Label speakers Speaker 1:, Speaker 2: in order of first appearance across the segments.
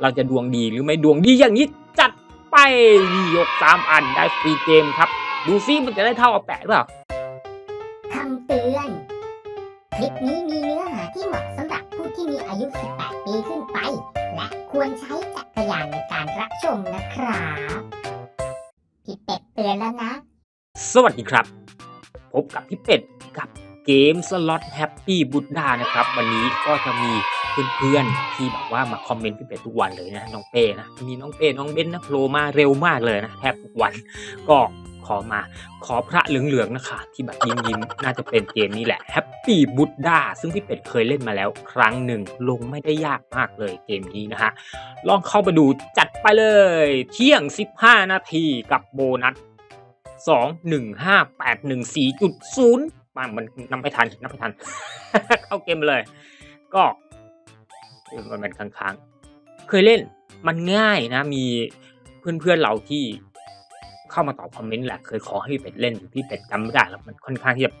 Speaker 1: เราจะดวงดีหรือไม่ดวงดีอย่างนี้จัดไปยกสามอันได้ฟรีเกมครับ ดูซิมันจะได้เท่าเอาแปะหรือเปล่า
Speaker 2: คำเตือน คลิปนี้มีเนื้อหาที่เหมาะสำหรับผู้ที่มีอายุ 18 ปีขึ้นไป และควรใช้จักรยานในการรับชมนะครับพี่เป็ดเตือนแล้วนะ
Speaker 1: สวัสดีครับ พบกับพี่เป็ดกับเกมสล็อตแฮปปี้บุดดานะครับ วันนี้ก็จะมี เพื่อนๆที่แบบว่ามาคอมเมนต์พี่เป็ดทุกวันเลยนะน้องเป้นะมีน้องเป้น้องเบ้นนะโผล่มาเร็วมากเลยนะแทบทุกวันก็ขอมาขอพระเหลืองๆนะคะ ที่แบบยิ้มยิ้มๆน่าจะเป็นเกมนี้แหละแฮปปี้บุตดดาซึ่งพี่เป็ดเคยเล่นมาแล้วครั้งหนึ่งลงไม่ได้ยากมากเลยเกมนี้นะฮะ ลองเข้าไปดูจัดไปเลย เที่ยง 15 นาทีกับโบนัสสองหนึ่งห้าแปดหนึ่งสี่จุดศูนย์มามันนำไปทันนำไปทัน เข้าเกมเลย ก็ มันเป็นค้างๆ เคยเล่นมันง่ายนะ มีเพื่อนๆเราที่เข้ามาตอบคอมเมนต์แหละ เคยขอให้พี่เป็ดเล่นอยู่พี่เป็ดจำไม่ได้แล้วมันค่อนข้างที่จะ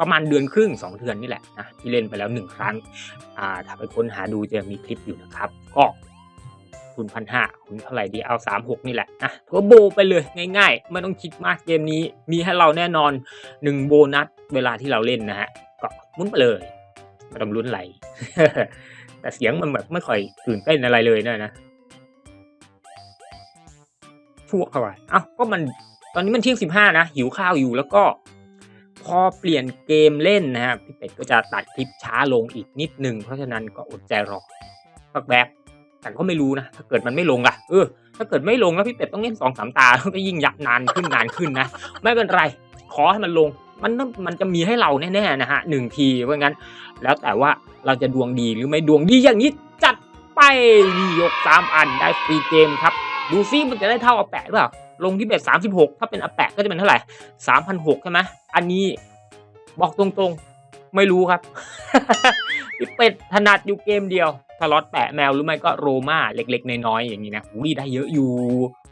Speaker 1: ประมาณเดือนครึ่งสองเดือนนี่แหละนะที่เล่นไปแล้วหนึ่งครั้งอ่าถ้าไปค้นหาดูจะมีคลิปอยู่นะครับ ก็คุณพันห้าคุณเท่าไหร่ดีเอาสามหกนี่แหละนะทัวโบไปเลยง่ายๆ ไม่ต้องคิดมากเกมนี้ มีให้เราแน่นอนหนึ่งโบนัสเวลาที่เราเล่นนะฮะก็มุนไปเลย ไม่ต้องลุ้นอะไรแต่เสียงมันแบบไม่ค่อยตื่นเต้นอะไรเลยนะนะพวกเข้าไปเอ้าก็มันตอนนี้มันเที่ยงสิบห้านะ หิวข้าวอยู่แล้วก็ พอเปลี่ยนเกมเล่นนะครับพี่เป็ดก็จะตัดคลิปช้าลงอีกนิดนึงเพราะฉะนั้นก็อดใจรอสักแบบแต่ก็ไม่รู้นะ ถ้าเกิดมันไม่ลงล่ะเออถ้าเกิดไม่ลงแล้วพี่เป็ดต้องเล่นสองสามตาแล้วก็ยิ่งยักนานขึ้นนานขึ้นนะ ไม่เป็นไร ขอให้มันลง มันมันจะมีให้เราแน่ๆนะฮะหนึ่งทีเพราะงั้น แล้วแต่ว่าเราจะดวงดีหรือไม่ดวงดีอย่างนี้จัดไปยกสามอันได้ฟรีเกมครับ ดูซิมันจะได้เท่าอาแปะหรือเปล่าลงที่เบ็ดสามสิบหกถ้าเป็นอาแปะก็จะเป็นเท่าไหร่สามพันหกใช่ไหมอันนี้บอกตรงๆไม่รู้ครับพี่เป็ดถนัดอยู่เกมเดียวสล็อตแปะแมวหรือไม่ก็โรม่าเล็กๆน้อยๆอย่างนี้นะอุ้ยได้เยอะอยู่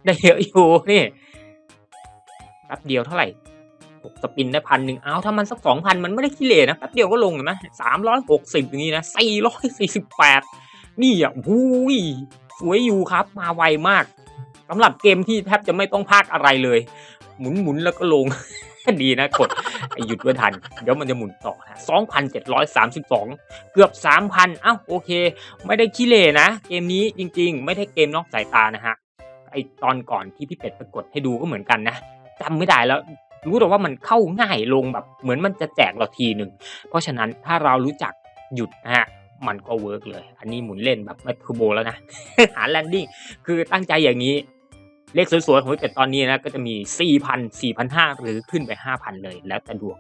Speaker 1: ได้เยอะอยู่นี่แป๊บเดียวเท่าไหร่ สปินได้พันหนึ่งเอาถ้ามันสักสองพันมันไม่ได้ขี้เหร่นะแป๊บเดียวก็ลงเห็นไหมสามร้อยหกสิบอย่างนี้นะสี่ร้อยสี่สิบแปดนี่อะหูยสวยอยู่ครับ มาไวมากสำหรับเกมที่แทบจะไม่ต้องพากอะไรเลย หมุนหมุนๆแล้วก็ลงดีนะกดหยุดไว้ทัน เดี๋ยวมันจะหมุนต่อนะสองพันเจ็ดร้อยสามสิบสองเกือบสามพันอ้าวโอเค ไม่ได้ขี้เหร่นะ เกมนี้จริงๆ ไม่ได้เกมนอกสายตานะฮะไอตอนก่อนที่พี่เป็ดไปกดให้ดูก็เหมือนกันนะจำไม่ได้แล้ว รู้แต่ว่ามันเข้าง่ายลงแบบ เหมือนมันจะแจกเราทีหนึ่ง เพราะฉะนั้นถ้าเรารู้จักหยุดนะฮะมันก็เวิร์กเลย อันนี้หมุนเล่นแบบไม่ทอโบแล้วนะ หาแลนดิ้งคือตั้งใจอย่างนี้ เลขสวยๆของพี่เป็ดตอนนี้นะก็จะมี 4,000 4,500 หรือขึ้นไป 5,000 เลยแล้วแต่ดวง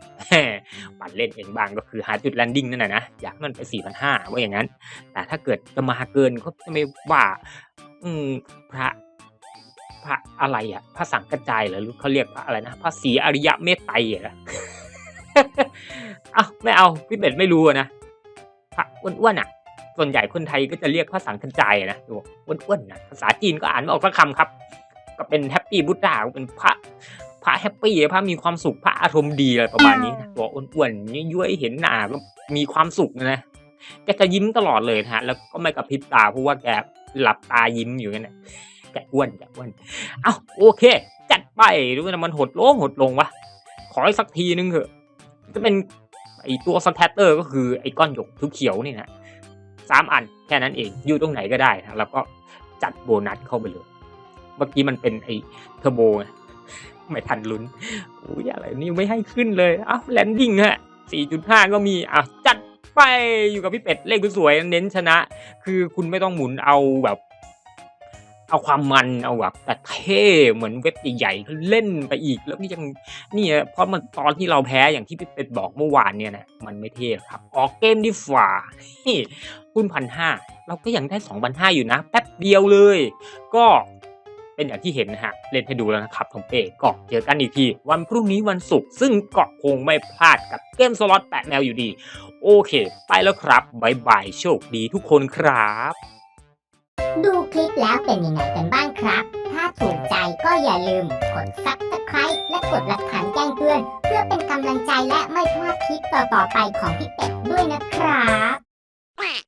Speaker 1: ปั่นเล่นเองบางก็คือหาจุดแลนดิ้งนั่นแหละนะ อยากมันไป 4,500 ว่าอย่างนั้น แต่ถ้าเกิดจะมาเกินก็จะไม่ว่าอืมพระ ระอะไรอะพระสังกระจายเหรอหรือเขาเรียกพระอะไรนะพระศรีอริยะเมตไตรเหรอเอาไม่เอาพี่เป็ดไม่รู้นะพระอ้วนๆอะ ส่วนใหญ่คนไทยก็จะเรียกพระสังฆจายนะตัวอ้วนๆนะภาษาจีนก็อ่านไม่ออกสักคำครับ ก็เป็นแฮปปี้บุตดาเป็นพระพระแฮปปี้พระมีความสุขพระอารมณ์ดีอะไรประมาณนี้นะตัวอ้วนๆย้วยเห็นหน้าก็มีความสุขนะแกจะยิ้มตลอดเลยนะฮะ แล้วก็ไม่กระพริบตาเพราะว่าแกหลับตายิ้มอยู่นั่นแหละ แกอ้วนแกอ้วนเอ้าโอเค จัดไปดูนะมันหดลงหดลงวะขออีกสักทีนึงเถอะจะเป็นไอตัวสแตตเตอร์ก็คือไอก้อนหยกเขียวนี่นะสามอันแค่นั้นเองอยู่ตรงไหนก็ได้นะแล้วก็จัดโบนัสเข้าไปเลยเมื่อกี้มันเป็นไอเทอร์โบไงไม่ทันลุ้นอุ้ยอะไรนี่ไม่ให้ขึ้นเลยอ้าวแลนดิ้งฮะสี่จุดห้าก็มีอะจัดไปอยู่กับพี่เป็ดเลขสวยๆเน้นชนะ คือคุณไม่ต้องหมุนเอาแบบ เอาความมันเอาแบบแต่เท่เหมือนเว็บใหญ่ๆเล่นไปอีกแล้วนี่ยังนี่เพราะมันตอนที่เราแพ้อย่างที่พี่เป็ดบอกเมื่อวานเนี่ยนะมันไม่เท่ครับ ออกเกมดีฝ่าคุณพันห้าเราก็ยังได้สองพันห้าอยู่นะแป๊บเดียวเลย ก็เป็นอย่างที่เห็นนะฮะ เล่นให้ดูแล้วนะครับทอมเป้ก็เจอกันอีกที วันพรุ่งนี้วันศุกร์ซึ่งก็คงไม่พลาดกับเกมสล็อตแปะแมวอยู่ดี โอเค ไปแล้วครับบายบายโชคดีทุกคนครับ
Speaker 2: ดูคลิปแล้วเป็นยังไงกันบ้างครับ ถ้าถูกใจก็อย่าลืมกด subscribe และกดระฆังแจ้งเตือน เพื่อเป็นกำลังใจและไม่พลาดคลิปต่อๆไปของพี่เป็ดด้วยนะครับ